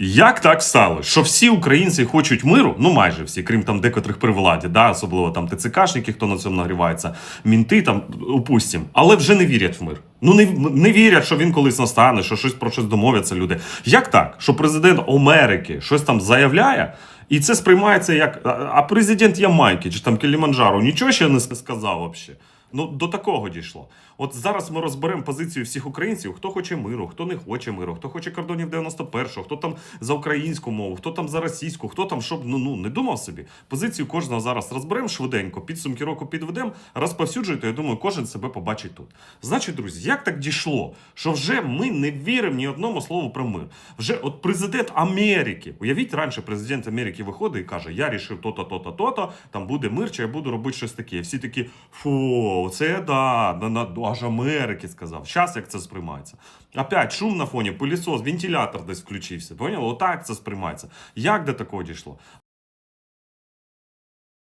Як так стало, що всі українці хочуть миру, ну майже всі, крім там декотрих при владі, да, особливо там ТЦКшники, хто на цьому нагрівається, мінти там упустім, але вже не вірять в мир. Ну не, не вірять, що він колись настане, що щось про щось домовляться люди. Як так? Що президент Америки щось там заявляє, і це сприймається як а- президент Ямайки чи там Кіліманджаро нічого ще не сказав взагалі. Ну, до такого дійшло. От зараз ми розберемо позицію всіх українців, хто хоче миру, хто не хоче миру, хто хоче кордонів 91-го, хто там за українську мову, хто там за російську, хто там щоб ну, ну не думав собі. Позицію кожного зараз розберемо швиденько, підсумки року підведемо, розповсюджуйте. Я думаю, кожен себе побачить тут. Значить, друзі, як так дійшло, що вже ми не віримо ні одному слову про мир. Вже от президент Америки, уявіть, раніше президент Америки виходить і каже: Я рішив то-то, то-то, то-то, там буде мир, чи я буду робити щось таке. Всі такі, фу, це да, на, на, аж Америки сказав. Зараз як це сприймається. Опять шум на фоні, пилісос, вентилятор десь включився. Поняли? Отак це сприймається. Як до такого дійшло?